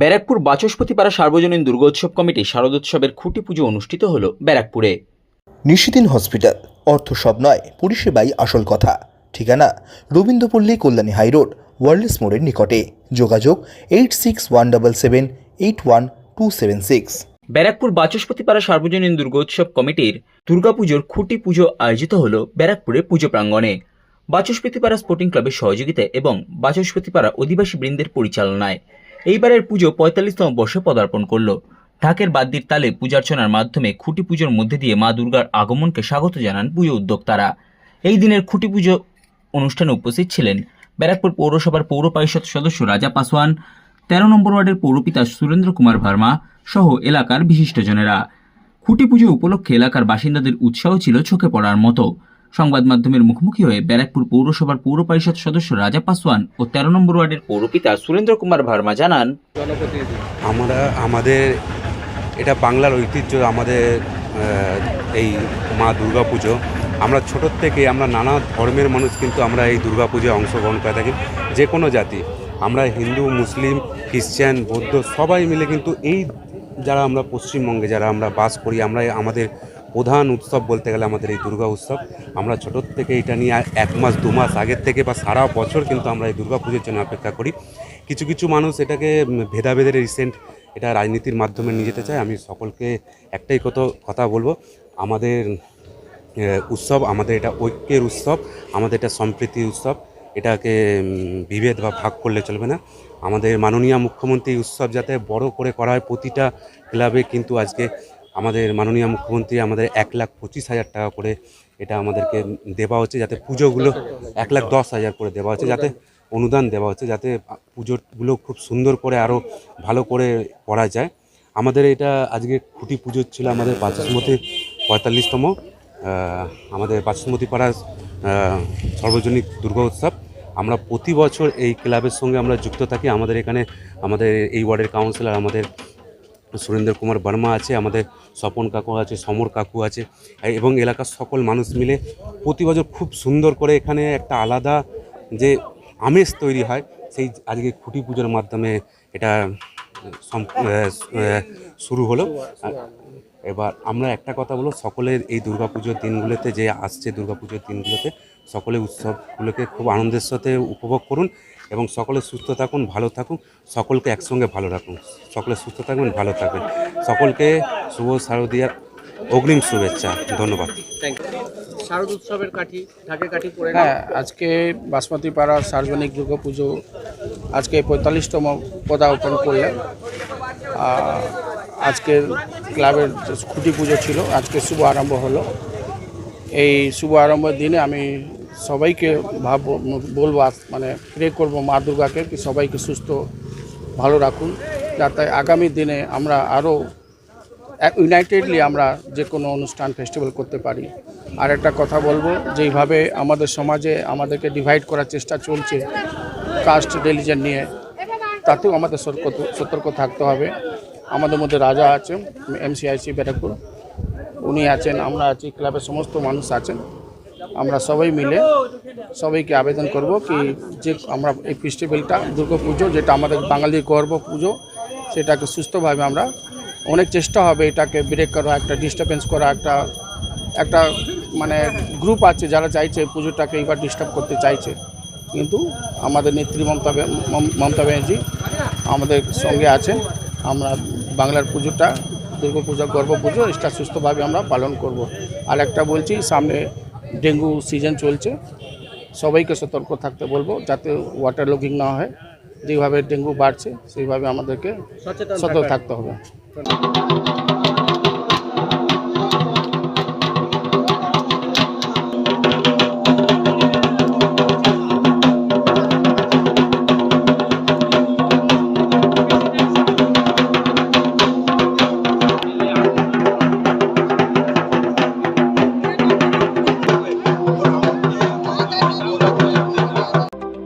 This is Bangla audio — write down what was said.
ব্যারাকপুর বাচস্পতিপাড়া সার্বজনীন দুর্গোৎসব কমিটি শারদোৎসবের খুঁটি পুজো অনুষ্ঠিত হল ব্যারাকপুরে। নিশিদিন হসপিটাল অর্থ সব নয় পরিষেবাই আসল কথা। ঠিকানা রবীন্দ্রপল্লী কল্যাণী হাইরোড ওয়ার্ল্ডস মোড়ের নিকটে। যোগাযোগ eight six one double seven eight one two seven six. Barrackpore Bachaspati Bachaspatipara সার্বজনীন দুর্গোৎসব কমিটির দুর্গাপুজোর খুঁটি পুজো আয়োজিত হল ব্যারাকপুরে পুজো প্রাঙ্গণে। বাচস্পতিপাড়া স্পোর্টিং ক্লাবের সহযোগিতায় এবং বাচস্পতিপাড়া অধিবাসী বৃন্দের পরিচালনায়। এইবারের পুজো পঁয়তাল্লিশতম বর্ষে পদার্পণ করল। ঢাকের বাদ্যির তালে পূজার্চনার মাধ্যমে খুঁটি পুজোর মধ্যে দিয়ে মা দুর্গার আগমনকে স্বাগত জানান পুজো উদ্যোক্তারা। এই দিনের খুঁটি পুজো অনুষ্ঠানে উপস্থিত ছিলেন ব্যারাকপুর পৌরসভার পৌর পরিষদ সদস্য রাজা পাসওয়ান তেরো নম্বর ওয়ার্ডের পৌরপিতা সুরেন্দ্র কুমার ভার্মা সহ এলাকার বিশিষ্টজনেরা। খুঁটি পুজো উপলক্ষে এলাকার বাসিন্দাদের উৎসাহ ছিল চোখে পড়ার মতো। সংবাদ মাধ্যমের মুখোমুখি হয়ে ব্যারাকপুর পৌরসভার পৌর পরিষদ সদস্য রাজা পাসওয়ান ও তেরো নম্বর ওয়ার্ডের পৌরপিতা সুরেন্দ্র কুমার ভার্মা জানান, আমরা, আমাদের, এটা বাংলার ঐতিহ্য, আমাদের এই মা দুর্গা পুজো আমরা ছোটোর থেকে আমরা নানা ধর্মের মানুষ কিন্তু আমরা এই দুর্গা পুজোয় অংশগ্রহণ করে থাকি। যে কোনো জাতি, আমরা হিন্দু, মুসলিম খ্রিশ্চান বৌদ্ধ সবাই মিলে কিন্তু এই যারা আমরা পশ্চিমবঙ্গে যারা আমরা বাস করি, আমরা আমাদের প্রধান উৎসব বলতে গেলে আমাদের এই দুর্গা উৎসব। আমরা ছোটোর থেকে এটা নিয়ে এক মাস, দু মাস আগের থেকে বা সারা বছর কিন্তু আমরা এই দুর্গা পুজোর জন্য অপেক্ষা করি। কিছু কিছু মানুষ এটাকে ভেদাভেদের রিসেন্ট এটা রাজনীতির মাধ্যমে নিয়ে যেতে চায়। আমি সকলকে একটাই কত, কথা বলব, আমাদের উৎসব, আমাদের এটা ঐক্যের উৎসব, আমাদের এটা সম্প্রীতির উৎসব। এটাকে বিভেদ বা ভাগ করলে চলবে না। আমাদের মাননীয় মুখ্যমন্ত্রী উৎসব যাতে বড় করে করা হয় প্রতিটা ক্লাবে কিন্তু আজকে আমাদের মাননীয় মুখ্যমন্ত্রী আমাদের এক লাখ পঁচিশ হাজার টাকা করে এটা আমাদেরকে দেওয়া হচ্ছে যাতে পুজোগুলো এক লাখ দশ হাজার করে দেওয়া হচ্ছে, যাতে অনুদান দেওয়া হচ্ছে, যাতে পুজোগুলো খুব সুন্দর করে আরও ভালো করে করা যায়। আমাদের এটা আজকে খুঁটি পুজো ছিল আমাদের বাচস্মতি পঁয়তাল্লিশতম আমাদের বাচস্মতি পাড়ার সর্বজনীন দুর্গা উৎসব। আমরা প্রতি বছর এই ক্লাবের সঙ্গে আমরা যুক্ত থাকি। আমাদের এখানে আমাদের এই ওয়ার্ডের কাউন্সিলর, আমাদের সুরেন্দ্র কুমার বর্মা আছে, আমাদের স্বপন কাকু আছে, সমর কাকু আছে এবং এলাকার সকল মানুষ মিলে প্রতি বছর খুব সুন্দর করে এখানে একটা আলাদা যে আমেজ তৈরি হয়, সেই আজকে খুঁটি পুজোর মাধ্যমে এটা শুরু হলো। এবার আমরা একটা কথা বলব সকলের এই দুর্গাপুজোর দিনগুলোতে যে আসছে দুর্গাপুজোর দিনগুলোতে সকলে উৎসবগুলোকে খুব আনন্দের সাথে উপভোগ করুন এবং সকলে সুস্থ থাকুন ভালো থাকুন সকলকে একসঙ্গে ভালো রাখুন। সকলে সুস্থ থাকবেন ভালো থাকবেন। সকলকে শুভ শারদীয়ার অগ্রিম শুভেচ্ছা ধন্যবাদ। শারদ উৎসবের কাঠি ঢাকের কাঠি পরে হ্যাঁ আজকে বাসমতি পাড়া সার্বজনিক দুর্গা পুজো আজকে পঁয়তাল্লিশতম পদার্পণ করলেন। আর আজকের ক্লাবের খুঁটি পুজো ছিল, আজকে শুভ আরম্ভ হলো। এই শুভ আরম্ভের দিনে আমি সবাইকে ভাব বলব মানে প্রে করব মা দুর্গাকে কি সবাইকে সুস্থ, ভালো রাখুন, যাতে আগামী দিনে আমরা আরও ইউনাইটেডলি আমরা যে কোনো অনুষ্ঠান ফেস্টিভ্যাল করতে পারি। আর একটা কথা বলব, যেইভাবে আমাদের সমাজে আমাদেরকে ডিভাইড করার চেষ্টা চলছে কাস্ট রিলিজন নিয়ে, তাতেও আমাদের সতর্ক সতর্ক থাকতে হবে। আমাদের মধ্যে রাজা আছেন এমসিআইসি ব্যারাকপুর। উনি আছেন, আমরা আছি, ক্লাবের সমস্ত মানুষ আছেন। আমরা সবাই মিলে সবাইকে আবেদন করব কি যে আমরা এই ফেস্টিভ্যালটা দুর্গা পুজো, যেটা আমাদের বাঙালির গর্ব পুজো, সেটাকে সুস্থভাবে আমরা, অনেক চেষ্টা হবে এটাকে ব্রেক করা, একটা ডিস্টারবেন্স করা, একটা একটা মানে গ্রুপ আছে যারা চাইছে পুজোটাকে এবার ডিস্টার্ব করতে চাইছে। কিন্তু আমাদের নেত্রী মমতা মম- মমতা ব্যানার্জি আমাদের সঙ্গে আছেন। আমরা বাংলার পুজোটা দুর্গা পূজা গর্ব পুজো এটা সুস্থভাবে আমরা পালন করব। আর একটা বলছি সামনে ডেঙ্গু সিজন চলছে সবাইকে সতর্ক থাকতে বলব যাতে ওয়াটার লুকিং না হয়। যেভাবে ডেঙ্গু বাড়ছে সেইভাবে আমাদেরকে সতর্ক থাকতে হবে।